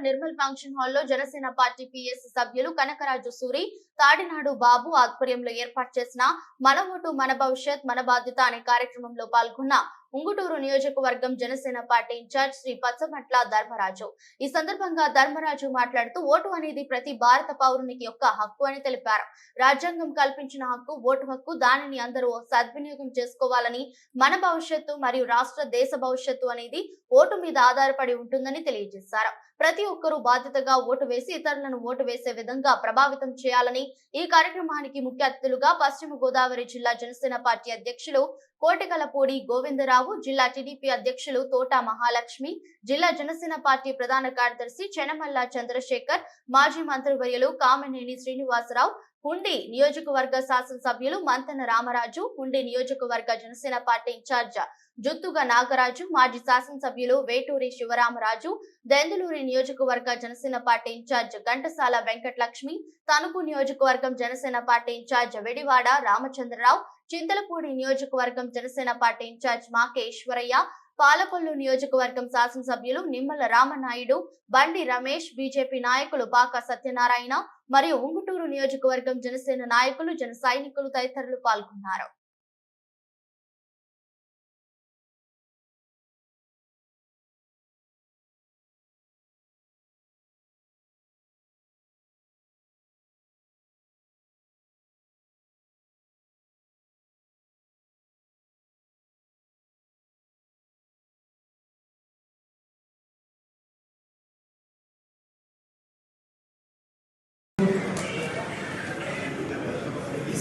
Nirmal function హాల్లో Janasena party PS సభ్యులు కనకరాజు సూరి తాడినాడు బాబు ఆధ్వర్యంలో ఏర్పాటు చేసిన మన ఓటు మన భవిష్యత్ మన బాధ్యత అనే కార్యక్రమంలో పాల్గొన్న ఉంగుటూరు నియోజకవర్గం జనసేన పార్టీ ఇన్ఛార్జ్ శ్రీ పచ్చమట్ల ధర్మరాజు. ఈ సందర్భంగా ధర్మరాజు మాట్లాడుతూ ఓటు అనేది ప్రతి భారత పౌరునికి యొక్క హక్కు అని తెలిపారు. రాజ్యాంగం కల్పించిన హక్కు ఓటు హక్కు దానిని అందరూ సద్వినియోగం చేసుకోవాలని మన భవిష్యత్తు మరియు రాష్ట్ర దేశ భవిష్యత్తు అనేది ఓటు మీద ఆధారపడి ఉంటుందని తెలియజేశారు. ప్రతి ఒక్కరూ బాధ్యతగా ఓటు వేసి ఇతరులను ఓటు వేసే విధంగా ప్రభావితం చేయాలని ఈ కార్యక్రమానికి ముఖ్య అతిథులుగా పశ్చిమ గోదావరి జిల్లా జనసేన పార్టీ అధ్యక్షులు కోటికలపూడి గోవిందరావు జిల్లా టీడీపీ అధ్యక్షులు తోట మహాలక్ష్మి జిల్లా జనసేన పార్టీ ప్రధాన కార్యదర్శి చెనమల్ల చంద్రశేఖర్ మాజీ మంత్రివర్యులు కామినేని శ్రీనివాసరావు హుండి నియోజకవర్గ శాసనసభ్యులు మంతన రామరాజు హుండి నియోజకవర్గ జనసేన పార్టీ ఇన్ఛార్జ్ జుత్తుగా నాగరాజు మాజీ శాసనసభ్యులు వేటూరి శివరామరాజు దెందులూరి నియోజకవర్గ జనసేన పార్టీ ఇన్ఛార్జ్ ఘంటసాల వెంకటలక్ష్మి తణుకు నియోజకవర్గం జనసేన పార్టీ ఇన్ఛార్జ్ వెడివాడ రామచంద్రరావు చింతలపూడి నియోజకవర్గం జనసేన పార్టీ ఇన్ఛార్జ్ మాకే ఈశ్వరయ్య పాలకొల్లు నియోజకవర్గం శాసనసభ్యులు నిమ్మల రామనాయుడు బండి రమేష్ బీజేపీ నాయకులు బాకా సత్యనారాయణ మరియు ఉంగుటూరు నియోజకవర్గం జనసేన నాయకులు జన సైనికులు తదితరులు పాల్గొన్నారు.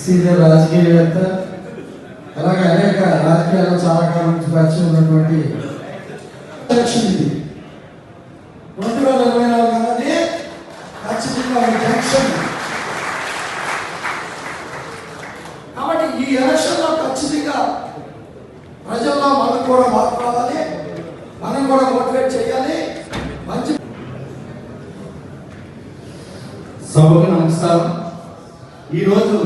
సీనియర్ రాజకీయవేత్త అలాగే అనేక రాజకీయాల్లో చాలా కాలం నుంచి పరిచయం ఉన్నటువంటి ఎలక్షన్ ఇది రెండు వేల ఇరవై నాలుగు అన్నది ఖచ్చితంగా ఒక కాబట్టి ఈ ఎలక్షన్లో ఖచ్చితంగా ప్రజల్లో మనకు కూడా మార్పు రావాలి మనం కూడా మోటివేట్ చేయాలి. మంచి సభ నమస్కారం ఈరోజు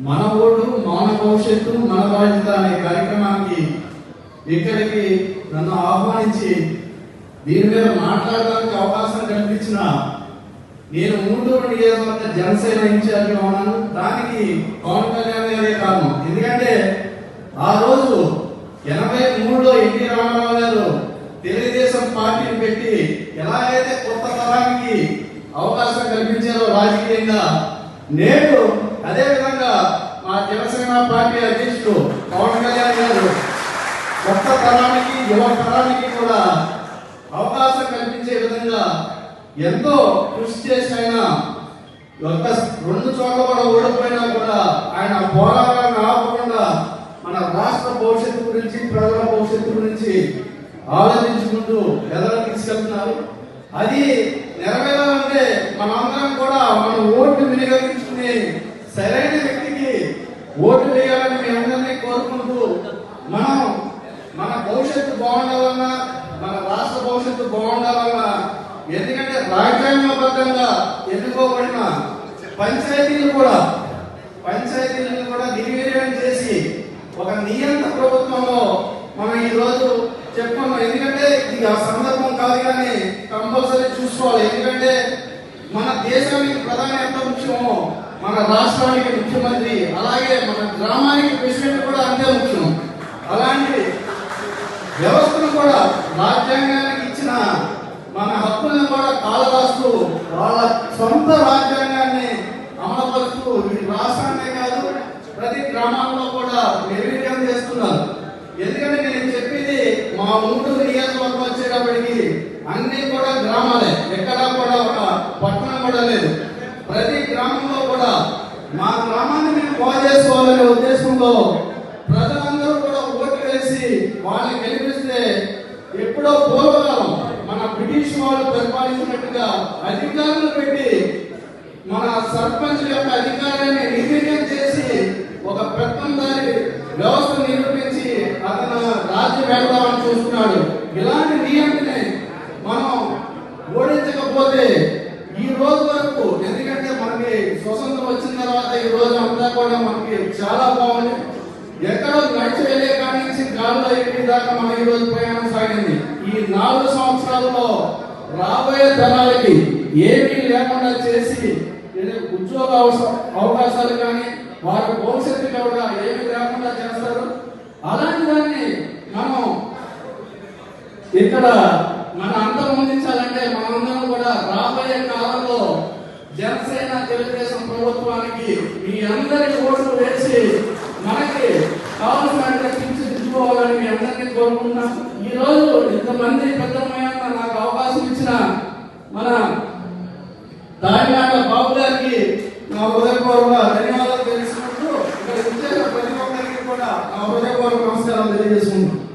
మన ఓటు మన భవిష్యత్తు మన బాధ్యత అనే కార్యక్రమానికి ఇక్కడికి నన్ను ఆహ్వానించి దీని మీద మాట్లాడడానికి అవకాశం కల్పించిన నేను మూడూరు నియోజకవర్గ జనసేన ఇన్ఛార్జ్ ఉన్నాను దానికి పవన్ కళ్యాణ్ గారే కారణం. ఎందుకంటే ఆ రోజు ఎనభై మూడులో ఎన్టీ రామారావు గారు తెలుగుదేశం పార్టీని పెట్టి ఎలాగైతే కొత్త తరానికి అవకాశం కల్పించారో రాజకీయంగా నేడు అదే విధంగా మా జనసేన పార్టీ అధ్యక్షుడు పవన్ కళ్యాణ్ గారు కొత్త తరానికి యువ తరానికి కూడా అవకాశం కల్పించే విధంగా ఎంతో కృషి చేసి ఆయన ఒక్క రెండు చోట్ల కూడా ఓడిపోయినా కూడా ఆయన పోరాటాన్ని ఆపకుండా మన రాష్ట్ర భవిష్యత్తు గురించి ప్రజల భవిష్యత్తు గురించి ఆలోచించుకుంటూ ఎదరకు తీసుకెళ్తున్నారు. అది నెరవేరాలంటే మనందరం కూడా మన ఓటు వినియోగించుకుని సరైన వ్యక్తికి ఓటు వేయాలని మీ అందరినీ కోరుకుంటూ మనం మన భవిష్యత్తు బాగుండాలన్నా మన రాష్ట్ర భవిష్యత్తు బాగుండాలన్నా. ఎందుకంటే రాజ్యాంగబద్ధంగా ఎన్నుకోబడిన పంచాయతీలు కూడా పంచాయతీలను కూడా నిర్వీర్యం చేసి ఒక నియంత్ర ప్రభుత్వంలో మనం ఈ రోజు చెప్పుకున్నాం. ఎందుకంటే ఇది ఆ సందర్భం కాదు కానీ కంపల్సరీ చూసుకోవాలి. ఎందుకంటే మన దేశానికి ప్రధాని ఎంత ముఖ్యమో మన రాష్ట్రానికి ముఖ్యమంత్రి అలాగే మన గ్రామానికి ప్రెసిడెంట్ కూడా అంతే ముఖ్యం. అలాంటి వ్యవస్థను కూడా రాజ్యాంగానికి మన హక్కులను కూడా కాలరాస్తూ వాళ్ళ సొంత రాజ్యాంగాన్ని అమలుపరుస్తూ ఈ రాష్ట్రాన్నే కాదు ప్రతి గ్రామాల్లో కూడా నిర్వీర్యం చేస్తున్నారు. ఎందుకంటే నేను చెప్పేది మా మూడు నియోజకవర్గం వచ్చేటప్పటికి అన్ని కూడా గ్రామాలే. ఎక్కడా కూడా ఒక పట్టణం కూడా లేదు. ప్రతి గ్రామంలో కూడా మా గ్రామాన్ని మేము బాగు చేసుకోవాలనే ఉద్దేశంలో ప్రజలందరూ కూడా ఓటు వేసి వాళ్ళని గెలిపిస్తే ఎప్పుడో పూర్వకాలం వాళ్ళు పరిపాలిస్తున్నట్టుగా అధికారులు పెట్టి మన సర్పంచ్ యొక్క అధికారాన్ని నిర్వీర్యం చేసి ఒక పెత్తందారి వ్యవస్థ నిరూపించి అతను రాజ్యం వెళ్దామని చూస్తున్నాడు. ఇలాంటి నియంత్రణ మనం ఓడించకపోతే ఈ రోజు వరకు ఎందుకంటే మనకి స్వతంత్రం వచ్చిన తర్వాత ఈ రోజు అంతా కూడా మనకి చాలా బాగుంది. ఎక్కడో నడిచి వెళ్ళే కాడి నుంచి గాల్లో ఎక్కి దాకా మనం ఈ రోజు ప్రయాణం సాగింది. ఈ నాలుగు సంవత్సరాలలో రాబోయే తరాలకి ఏమీ లేకుండా చేసి ఉద్యోగ అవకాశాలు కానీ వారి భవిష్యత్తు కూడా ఏమీ లేకుండా చేస్తారు. అలాంటి దాన్ని మనం ఇక్కడ మన అందరం అందించాలంటే మనందరం కూడా రాబోయే కాలంలో జనసేన తెలుగుదేశం ప్రభుత్వానికి మీ అందరి ఓట్లు వేసి మనకి కావాల్సిన తీర్చిదిద్దుకోవాలని మీ అందరినీ కోరుకుంటున్నాం. ఈ రోజు ఇంతమంది పెద్ద నాకు అవకాశం ఇచ్చిన మన దానిలాగా బాబు గారికి నా హృదయపూర్వక ధన్యవాదాలు తెలుసుకుంటూ ఇక్కడ విచ్చేసిన ప్రతి ఒక్కరికి కూడా నా హృదయపూర్వక నమస్కారాలు తెలియజేసుకుంటున్నాను.